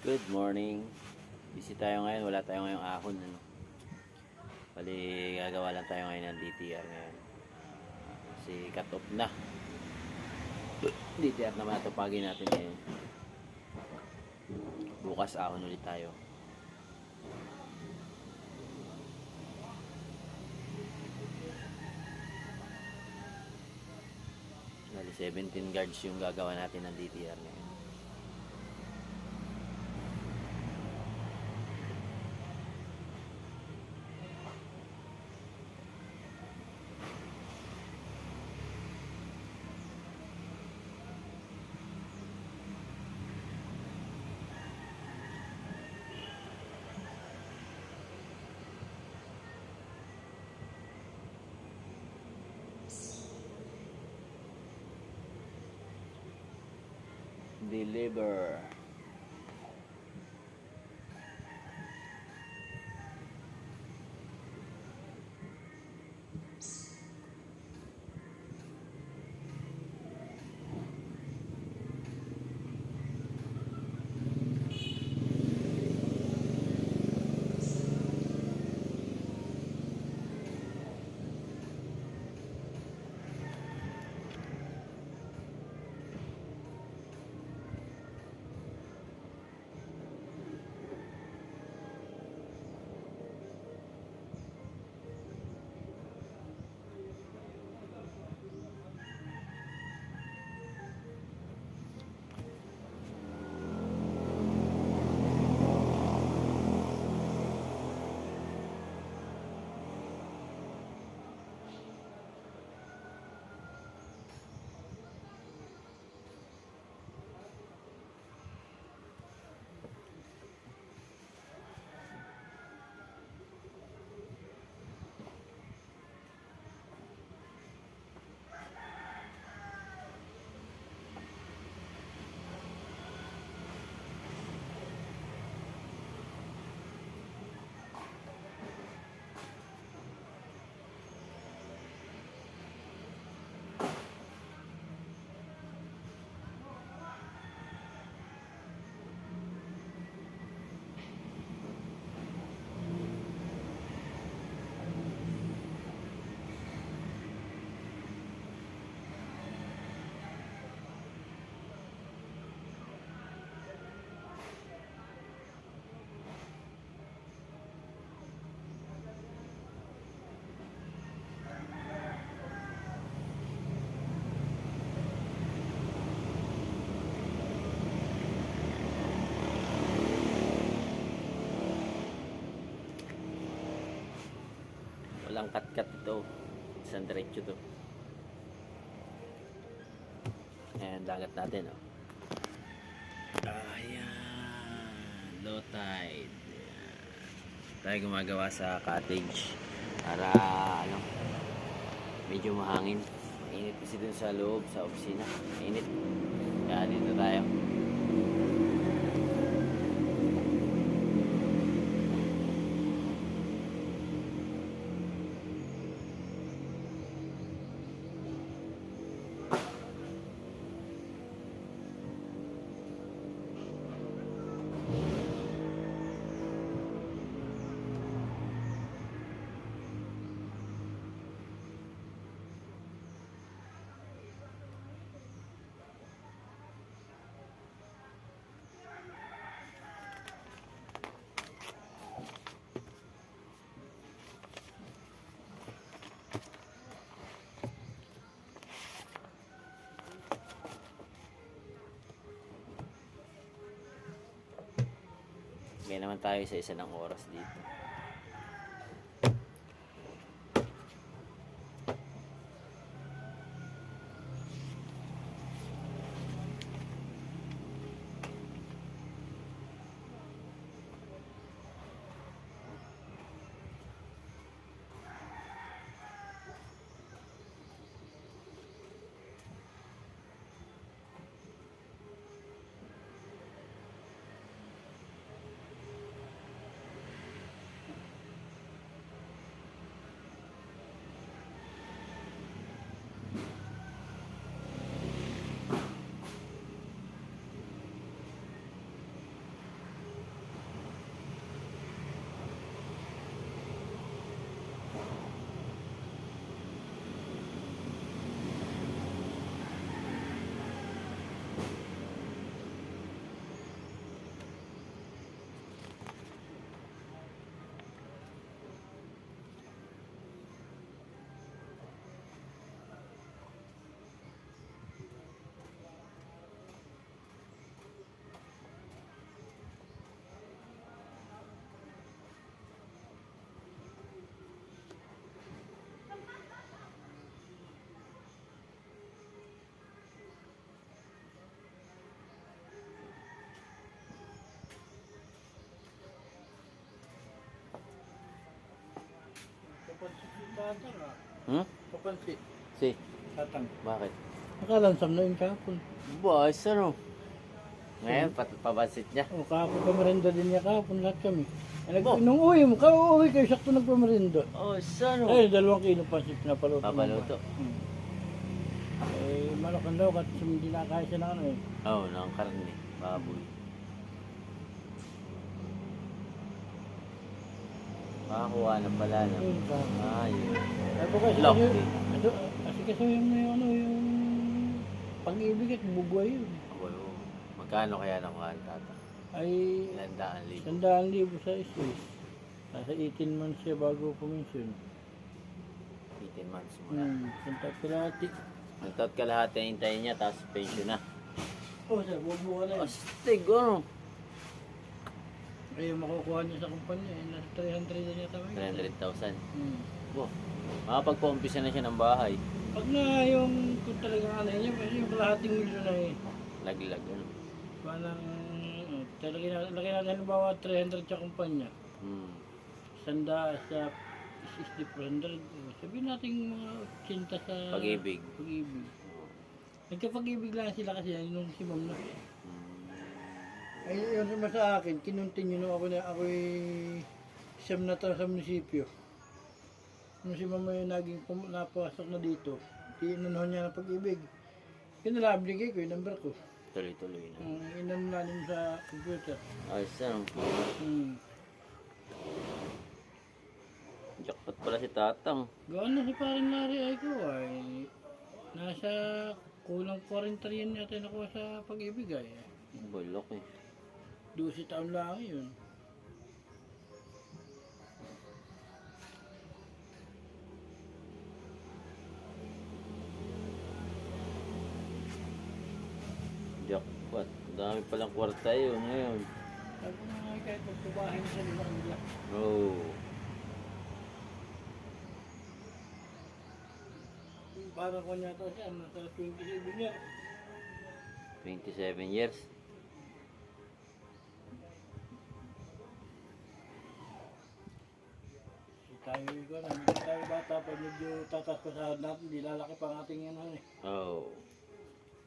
Good morning. Busy tayo ngayon. Wala tayo ngayong ahon. Ano? Bali, gagawa lang tayo ngayon ng DTR ngayon. Ah, Kasi cut off na. DTR naman natupagin natin ngayon. Bukas ahon ulit tayo. Bali, 17 guards yung gagawa natin ng DTR ngayon. Deliver. Walang cut-cut ito. Isang diretso to. Ayan, dagat natin, oh. Ayan. Low tide. Ayan. Tayo gumagawa sa cottage. Para, ano, medyo mahangin. Mainit kasi dun sa loob, sa opisina. Mainit. Kaya dito tayo. Kaya naman tayo sa isa ng oras dito. Hmm? Papansit. Si, Tatang. bakit? Nakalansam na yun kahapon. Boss, ano? Ngayon, pat pabansit niya. O kahapon pamerenda din niya kahapon lahat kami. Ay, nag- Bo. Nung uwi mo, ka-uwi kayo, sakto nagpamerenda. Oh, sano? Eh, dalawang kilo pansit na paluto. Papaluto. Hmm. Eh, manok ang daw, kasi hindi nakakaya siya ng ano eh. Oo, oh, ng karne. Baboy. Makakuha na pala na. Yun pa. Ah, yun. Ay, po kasi Lock. kasi, kasi, kasi kasi yung, yung, ano, yung pag-ibig at bubuhay yun. Walo. Magkano kaya nakuha ang tata? Ay, Ilan daan libo? sandaan libo sa Swiss. Nasa 18 months siya bago puminsyon. 18 months muna. Hmm, santa pilati. Nagtaot ka lahat, hintayin niya, tapos pension na. Oh, sir, bubuha na yun. Astig, ano? Ay, yung makukuha niya sa kumpanya, eh, nasa 300 na niya tawag. 300,000. Hmm. Bo, makapagpa-umpisa na siya ng bahay. Pag na yung kung talagang ano niya, kasi yung kalahating milyon na eh. Laglag, ano? Parang, uh, talaga na, laki natin halimbawa 300 sa kumpanya. Hmm. Sanda sa 60 400. eh, Sabihin natin mga 80 sa Pag-ibig. pag-ibig. Nagkapag-ibig lang sila kasi yan, nung si ma'am na. Ay, yun naman sa akin, kinuntinyo nung ako na ako'y siyam na taon sa munisipyo. Nung si mama yung naging pum- napasok na dito, inunahan niya ng pag-ibig. Kinalabligay ko yung number ko. Tuloy-tuloy na. Ang inan namin sa computer. Ayos ano? Hmm. Jackpot pala si Tatang. Gawin na si paring Larry ay ko ay nasa kulang 40 yan yata nakuha sa pag-ibig ay. Bulok eh. 12 taon lang yun. Jackpot. Ang Dami palang kwarta yun ngayon. Sabi ko nga kahit magtubahin sa lima kanila. Oh. Parang ko niya to siya, nasa 27 niya. 27 years. Tayo ko na, tayo bata pa medyo tatas pa sa natin, di lalaki pa ang ating yan ano eh. Oh.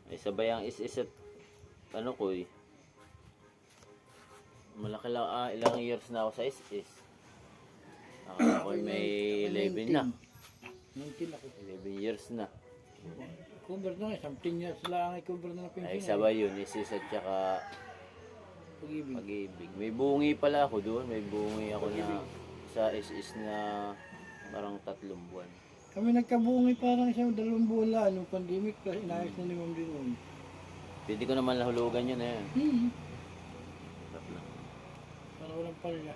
Ay sabay ang is-is at ano ko eh. Malaki lang ah, ilang years na ako sa is-is. Akala ko may 11 na. 19 ako. 11 years na. Cover na nga, something years lang ay cover na na Ay pension. sabay yun, is-is at saka Pag-ibig. pag-ibig. May bungi pala ako doon. May bungi ako na sa is-is na parang tatlong buwan. Kami nagkabungi parang isang dalawang buwan lang, nung pandemic, kasi inayos na ni Ma'am Dinon. Pwede ko naman lahulugan yun yan. Hmm. Sarap na. Para walang palya.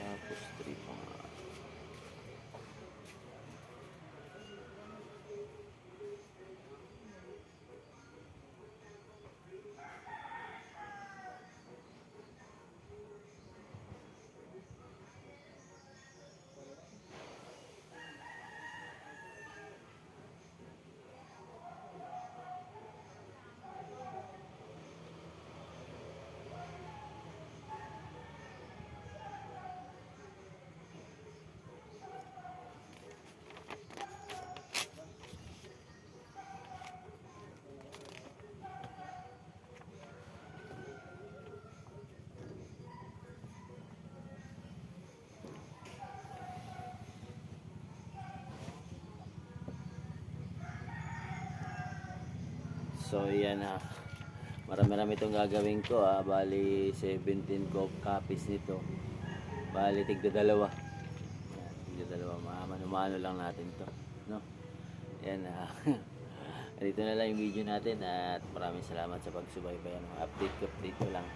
Tapos 3 So yan ha. Marami-rami itong gagawin ko ha. Bali 17 co- copies nito. Bali tigda dalawa. Yan, tigda dalawa. Mano-mano lang natin to. No? Yan ha. Dito na lang yung video natin at maraming salamat sa pagsubaybayan. Update ko, update ko lang.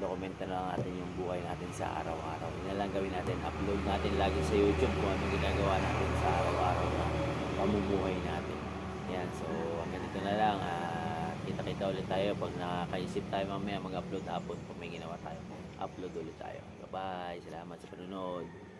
Dokumenta na lang natin yung buhay natin sa araw-araw. Na lang gawin natin. Upload natin lagi sa YouTube kung ano ginagawa natin sa araw-araw na pamumuhay natin. Yan, so hanggang dito na lang. At kita-kita ulit tayo pag nakakaisip tayo mamaya mag-upload hapon kung may ginawa tayo. Upload ulit tayo. Bye-bye. Salamat sa panonood.